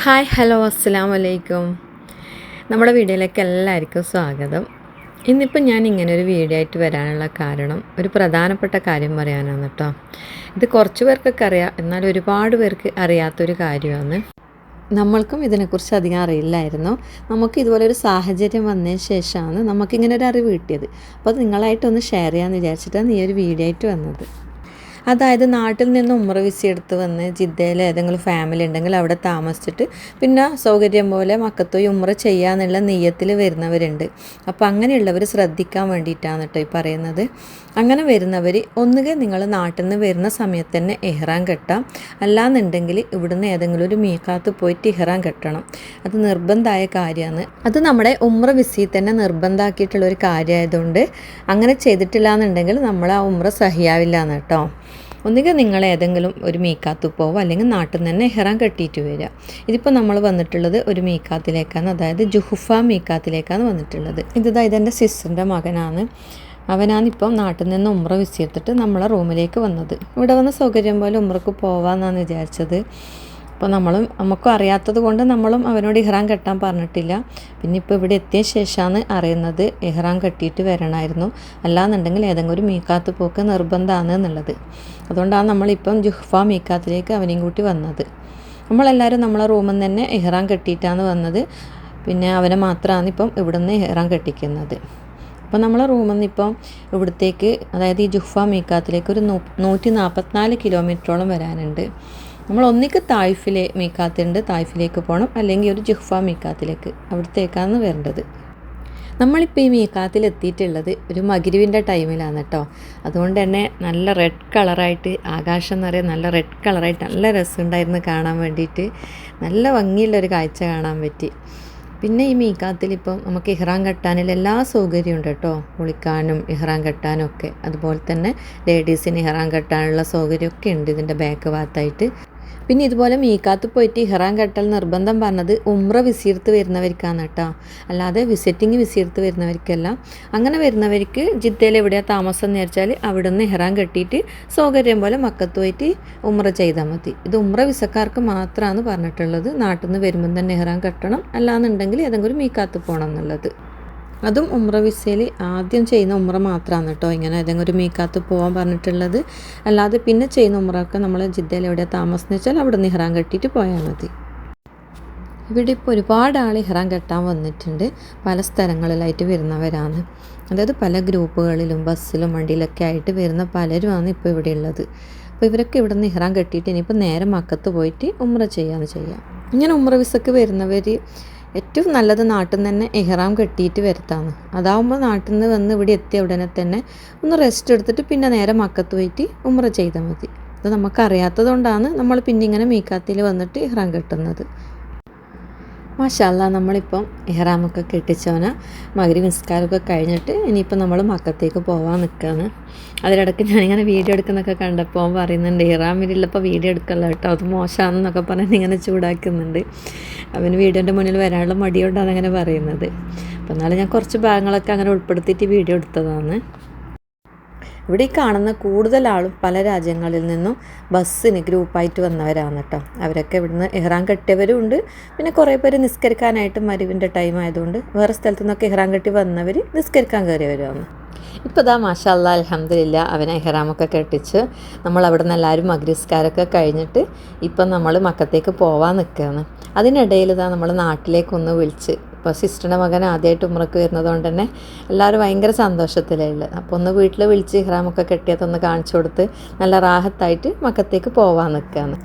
Hi hello അസ്സാം വലൈക്കും നമ്മുടെ വീഡിയോയിലേക്ക് എല്ലാവർക്കും സ്വാഗതം. ഇന്നിപ്പോൾ ഞാൻ ഇങ്ങനെ ഒരു വീഡിയോ ആയിട്ട് വരാനുള്ള കാരണം ഒരു പ്രധാനപ്പെട്ട കാര്യം പറയാനാണ് കേട്ടോ. ഇത് കുറച്ച് പേർക്കൊക്കെ അറിയാം എന്നാൽ ഒരുപാട് പേർക്ക് അറിയാത്തൊരു കാര്യമാണ്. നമ്മൾക്കും ഇതിനെക്കുറിച്ച് അധികം അറിയില്ലായിരുന്നു. നമുക്ക് ഇതുപോലെ ഒരു സാഹചര്യം വന്നതിന് ശേഷമാണ് നമുക്കിങ്ങനെ ഒരു അറിവ് കിട്ടിയത്. അപ്പോൾ നിങ്ങളായിട്ടൊന്ന് ഷെയർ ചെയ്യാമെന്ന് വിചാരിച്ചിട്ടാണ് ഈ ഒരു വീഡിയോ ആയിട്ട് വന്നത്. അതായത് നാട്ടിൽ നിന്ന് ഉമ്ര വിസിയെടുത്ത് വന്ന് ജിദ്ദയിൽ ഏതെങ്കിലും ഫാമിലി ഉണ്ടെങ്കിൽ അവിടെ താമസിച്ചിട്ട് പിന്നെ സൗകര്യം പോലെ മക്കത്തോയി ഉമ്ര ചെയ്യാന്നുള്ള നെയ്യത്തിൽ വരുന്നവരുണ്ട്. അപ്പോൾ അങ്ങനെയുള്ളവർ ശ്രദ്ധിക്കാൻ വേണ്ടിയിട്ടാണ് കേട്ടോ ഈ പറയുന്നത്. അങ്ങനെ വരുന്നവർ ഒന്നുകിൽ നിങ്ങൾ നാട്ടിൽ നിന്ന് വരുന്ന സമയത്ത് തന്നെ എഹ്റാൻ കെട്ടാം. അല്ലാന്നുണ്ടെങ്കിൽ ഇവിടുന്ന് ഏതെങ്കിലും ഒരു മീക്കാത്ത് പോയിട്ട് ഇഹ്റാൻ കെട്ടണം. അത് നിർബന്ധമായ കാര്യമാണ് അത് നമ്മുടെ ഉമ്ര വിസയിൽ തന്നെ നിർബന്ധമാക്കിയിട്ടുള്ള ഒരു കാര്യമായതുകൊണ്ട് അങ്ങനെ ചെയ്തിട്ടില്ല എന്നുണ്ടെങ്കിൽ നമ്മൾ ആ ഉമ്ര സഹിയാവില്ല എന്ന് കേട്ടോ. ഒന്നുകിൽ നിങ്ങൾ ഏതെങ്കിലും ഒരു മീക്കാത്ത് പോവുക അല്ലെങ്കിൽ നാട്ടിൽ നിന്ന് തന്നെ എഹ്റാൻ കെട്ടിയിട്ട് വരിക. ഇതിപ്പോൾ നമ്മൾ വന്നിട്ടുള്ളത് ഒരു മീക്കാത്തിലേക്കാണ് അതായത് ജുഹുഫ മീക്കാത്തിലേക്കാണ് വന്നിട്ടുള്ളത്. ഇതാ ഇതെന്റെ സിസ്റ്ററിന്റെ മകനാണ്. അവനാണ് ഇപ്പം നാട്ടിൽ നിന്ന് ഉമ്ര വിസിയെടുത്തിട്ട് നമ്മളെ റൂമിലേക്ക് വന്നത്. ഇവിടെ വന്ന സൗകര്യം പോലെ ഉമ്രക്ക് പോവാമെന്നാണ് വിചാരിച്ചത്. അപ്പോൾ നമ്മളും നമുക്കും അറിയാത്തത് കൊണ്ട് നമ്മളും അവനോട് ഇഹ്റാം കെട്ടാൻ പറഞ്ഞിട്ടില്ല. പിന്നെ ഇപ്പോൾ ഇവിടെ എത്തിയ ശേഷമാണ് അറിയുന്നത് ഇഹ്റാം കെട്ടിയിട്ട് വരണമായിരുന്നു അല്ലാന്നുണ്ടെങ്കിൽ ഏതെങ്കിലും ഒരു മീക്കാത്ത് പോക്ക് നിർബന്ധമാണ് എന്നുള്ളത്. അതുകൊണ്ടാണ് നമ്മളിപ്പം ജുഹ്ഫ മീക്കാത്തിലേക്ക് അവനെയും കൂട്ടി വന്നത്. നമ്മളെല്ലാവരും നമ്മളെ റൂമിൽ നിന്ന് തന്നെ ഇഹ്റാം കെട്ടിയിട്ടാണ് വന്നത്. പിന്നെ അവനെ മാത്രമാണ് ഇപ്പം ഇവിടുന്ന് ഇഹ്റാം കെട്ടിക്കുന്നത്. അപ്പോൾ നമ്മളെ റൂമിൽ നിന്ന് ഇപ്പം ഇവിടത്തേക്ക് അതായത് ഈ ജുഹ്ഫ മീക്കാത്തിലേക്ക് ഒരു നൂ നൂറ്റി നാൽപ്പത്തിനാല് കിലോമീറ്ററോളം വരാനുണ്ട്. നമ്മൾ ഒന്നിക്ക് തായ്ഫിലെ മീക്കാത്തുണ്ട് തായ്ഫിലേക്ക് പോകണം അല്ലെങ്കിൽ ഒരു ജുഹ്ഫ മീക്കാത്തിലേക്ക്. അവിടത്തേക്കാണ് വരേണ്ടത്. നമ്മളിപ്പോൾ ഈ മീക്കാത്തിൽ എത്തിയിട്ടുള്ളത് ഒരു മകിരുവിന്റെ ടൈമിലാണ് കേട്ടോ അതുകൊണ്ട് തന്നെ നല്ല റെഡ് കളറായിട്ട് ആകാശം എന്ന് പറയുന്നത് നല്ല റെഡ് കളറായിട്ട് നല്ല രസമുണ്ടായിരുന്നു കാണാൻ വേണ്ടിയിട്ട്. നല്ല ഭംഗിയുള്ളൊരു കാഴ്ച കാണാൻ പറ്റി. പിന്നെ ഈ മീക്കാത്തിൽ ഇപ്പം നമുക്ക് ഇഹ്റാം കെട്ടാനിൽ എല്ലാ സൗകര്യവും ഉണ്ട് കേട്ടോ കുളിക്കാനും ഇഹ്റാൻ കെട്ടാനും ഒക്കെ അതുപോലെ തന്നെ ലേഡീസിന് ഇഹ്റാം കെട്ടാനുള്ള സൗകര്യമൊക്കെ ഉണ്ട് ഇതിന്റെ ബാക്ക് ഭാഗത്തായിട്ട്. പിന്നെ ഇതുപോലെ മീക്കാത്ത് പോയിട്ട് ഇഹ്റാൻ കെട്ടൽ നിർബന്ധം പറഞ്ഞത് ഉമ്ര വിസീർത്ത് വരുന്നവർക്കാണ് കേട്ടോ. അല്ലാതെ വിസിറ്റിംഗ് വിസീർത്ത് വരുന്നവർക്കല്ല. അങ്ങനെ വരുന്നവർക്ക് ജിദ്ദയിൽ എവിടെയാണ് താമസം എന്ന് വെച്ചാൽ അവിടെ നിന്ന് ഇഹ്റാൻ കെട്ടിയിട്ട് സൗകര്യം പോലെ മക്കത്ത് പോയിട്ട് ഉമ്ര ചെയ്താൽ മതി. ഇത് ഉമ്ര വിസക്കാർക്ക് മാത്രമാണ് പറഞ്ഞിട്ടുള്ളത്. നാട്ടിൽ നിന്ന് വരുമ്പം തന്നെ ഇഹ്റാൻ കെട്ടണം. അല്ലാന്നുണ്ടെങ്കിൽ ഏതെങ്കിലും മീക്കാത്ത് പോകണം എന്നുള്ളത്. അതും ഉമ്ര വിസയിൽ ആദ്യം ചെയ്യുന്ന ഉമ്ര മാത്രമാണ് കേട്ടോ. ഇങ്ങനെ ഏതെങ്കിലും ഒരു മീക്കാത്ത് പോകാൻ പറഞ്ഞിട്ടുള്ളത്. അല്ലാതെ പിന്നെ ചെയ്യുന്ന ഉമ്രൊക്കെ നമ്മൾ ജിദ്ദയിൽ എവിടെ താമസം വെച്ചാൽ അവിടെ നിന്ന് ഇഹ്റാൻ കെട്ടിയിട്ട് പോയാൽ മതി. ഇവിടെ ഇപ്പോൾ ഒരുപാട് ആൾ ഇഹ്റാൻ കെട്ടാൻ വന്നിട്ടുണ്ട്. പല സ്ഥലങ്ങളിലായിട്ട് വരുന്നവരാണ്. അതായത് പല ഗ്രൂപ്പുകളിലും ബസ്സിലും വണ്ടിയിലൊക്കെ ആയിട്ട് വരുന്ന പലരുമാണ് ഇപ്പോൾ ഇവിടെ ഉള്ളത്. അപ്പോൾ ഇവരൊക്കെ ഇവിടെ നിന്ന് ഇഹ്റാൻ കെട്ടിയിട്ട് ഇനിയിപ്പോൾ നേരെ മക്കത്ത് പോയിട്ട് ഉമ്ര ചെയ്യാന്ന് ചെയ്യാം. ഇങ്ങനെ ഉമ്ര വിസക്ക് വരുന്നവർ ഏറ്റവും നല്ലത് നാട്ടിൽ നിന്ന് തന്നെ എഹ്റാം കെട്ടിയിട്ട് വരുത്താന്ന് അതാവുമ്പോൾ നാട്ടിൽ നിന്ന് വന്ന് ഇവിടെ എത്തിയ ഉടനെ തന്നെ ഒന്ന് റെസ്റ്റ് എടുത്തിട്ട് പിന്നെ നേരെ മക്കത്ത് പോയിട്ട് ഉമ്ര ചെയ്താൽ മതി. അത് നമുക്കറിയാത്തത് കൊണ്ടാണ് നമ്മൾ പിന്നെ ഇങ്ങനെ മീക്കാത്തിൽ വന്നിട്ട് ഇഹ്റാം കെട്ടുന്നത്. മാഷല്ല നമ്മളിപ്പം ഇഹ്റാമൊക്കെ കെട്ടിച്ചവന മകരി നിസ്കാരമൊക്കെ കഴിഞ്ഞിട്ട് ഇനിയിപ്പോൾ നമ്മൾ മക്കത്തേക്ക് പോകാൻ നിൽക്കുകയാണ് അതിലിടയ്ക്ക് ഞാനിങ്ങനെ വീഡിയോ എടുക്കുന്നൊക്കെ കണ്ടപ്പോൾ പറയുന്നുണ്ട് ഇഹ്റാമിലുള്ളപ്പോൾ വീഡിയോ എടുക്കല്ല കേട്ടോ അത് മോശമാണെന്നൊക്കെ പറഞ്ഞ് ഇങ്ങനെ ചൂടാക്കുന്നുണ്ട്. അവന് വീഡിയോന്റെ മുന്നിൽ വരാനുള്ള മടിയോണ്ടാണ് അങ്ങനെ പറയുന്നത്. അപ്പോൾ എന്നാലും ഞാൻ കുറച്ച് ഭാഗങ്ങളൊക്കെ അങ്ങനെ ഉൾപ്പെടുത്തിയിട്ട് വീഡിയോ എടുത്തതാണ്. ഇവിടെ കാണുന്ന കൂടുതൽ ആളും പല രാജ്യങ്ങളിൽ നിന്നും ബസ്സിന് ഗ്രൂപ്പായിട്ട് വന്നവരാണ് കേട്ടോ. അവരൊക്കെ ഇവിടുന്ന് ഇഹ്റാൻ കെട്ടിയവരും ഉണ്ട്. പിന്നെ കുറേ പേര് നിസ്കരിക്കാനായിട്ട് മരുവിന്റെ ടൈം ആയതുകൊണ്ട് വേറെ സ്ഥലത്തു നിന്നൊക്കെ ഇഹ്റാൻ കെട്ടി വന്നവർ നിസ്കരിക്കാൻ കയറിയവരാണ്. ഇപ്പോൾ ഇതാ മാഷാല്ല അലഹമില്ല അവനെ ഇഹ്റാമൊക്കെ കെട്ടിച്ച് നമ്മൾ അവിടെ നിന്ന് എല്ലാവരും മഗ്രിസ്കാരൊക്കെ കഴിഞ്ഞിട്ട് ഇപ്പം നമ്മൾ മക്കത്തേക്ക് പോവാൻ നിൽക്കുകയാണ് അതിനിടയിൽ ഇതാ നമ്മൾ നാട്ടിലേക്കൊന്ന് വിളിച്ച് ഇപ്പോൾ സിസ്റ്ററിന്റെ മകൻ ആദ്യമായിട്ട് ഉമ്രക്ക് വരുന്നതുകൊണ്ട് തന്നെ എല്ലാവരും ഭയങ്കര സന്തോഷത്തിലുള്ളത് അപ്പോൾ ഒന്ന് വീട്ടിൽ വിളിച്ച് ഇഹ്റാമൊക്കെ കെട്ടിയതൊന്ന് കാണിച്ചു കൊടുത്ത് നല്ല റാഹത്തായിട്ട് മക്കത്തേക്ക് പോവാൻ നിൽക്കുകയാണ്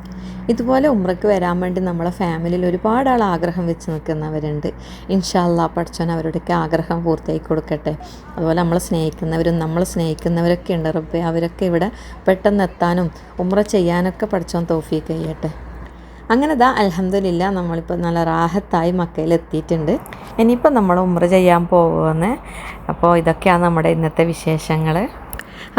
ഇതുപോലെ ഉമ്രക്ക് വരാൻ വേണ്ടി നമ്മളെ ഫാമിലിയിൽ ഒരുപാട് ആൾ ആഗ്രഹം വെച്ച് നിൽക്കുന്നവരുണ്ട് ഇൻഷാല്ല പഠിച്ചോൻ അവരുടെയൊക്കെ ആഗ്രഹം പൂർത്തിയാക്കി കൊടുക്കട്ടെ. അതുപോലെ നമ്മളെ സ്നേഹിക്കുന്നവരും നമ്മൾ സ്നേഹിക്കുന്നവരൊക്കെ ഉണ്ട് റബ്ബെ. അവരൊക്കെ ഇവിടെ പെട്ടെന്ന് എത്താനും ഉമ്ര ചെയ്യാനൊക്കെ പഠിച്ചോൻ തോഫിയൊക്കെ ചെയ്യട്ടെ. അങ്ങനെ ദാ അലഹമില്ല നമ്മളിപ്പോൾ നല്ല റാഹത്തായി മക്കയിൽ എത്തിയിട്ടുണ്ട് ഇനിയിപ്പോൾ നമ്മൾ ഉമ്ര ചെയ്യാൻ പോകുമെന്ന് അപ്പോൾ ഇതൊക്കെയാണ് നമ്മുടെ ഇന്നത്തെ വിശേഷങ്ങൾ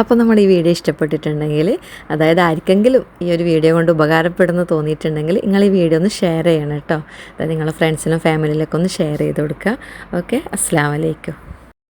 അപ്പോൾ നമ്മുടെ ഈ വീഡിയോ ഇഷ്ടപ്പെട്ടിട്ടുണ്ടെങ്കിൽ അതായത് ആർക്കെങ്കിലും ഈ ഒരു വീഡിയോ കൊണ്ട് ഉപകാരപ്പെടുന്നു തോന്നിയിട്ടുണ്ടെങ്കിൽ നിങ്ങൾ ഈ വീഡിയോ ഒന്ന് ഷെയർ ചെയ്യണം കേട്ടോ. അതായത് നിങ്ങളുടെ ഫ്രണ്ട്സിനും ഫാമിലിയിലൊക്കെ ഒന്ന് ഷെയർ ചെയ്ത് കൊടുക്കുക. ഓക്കെ അസ്സാം വലൈക്കും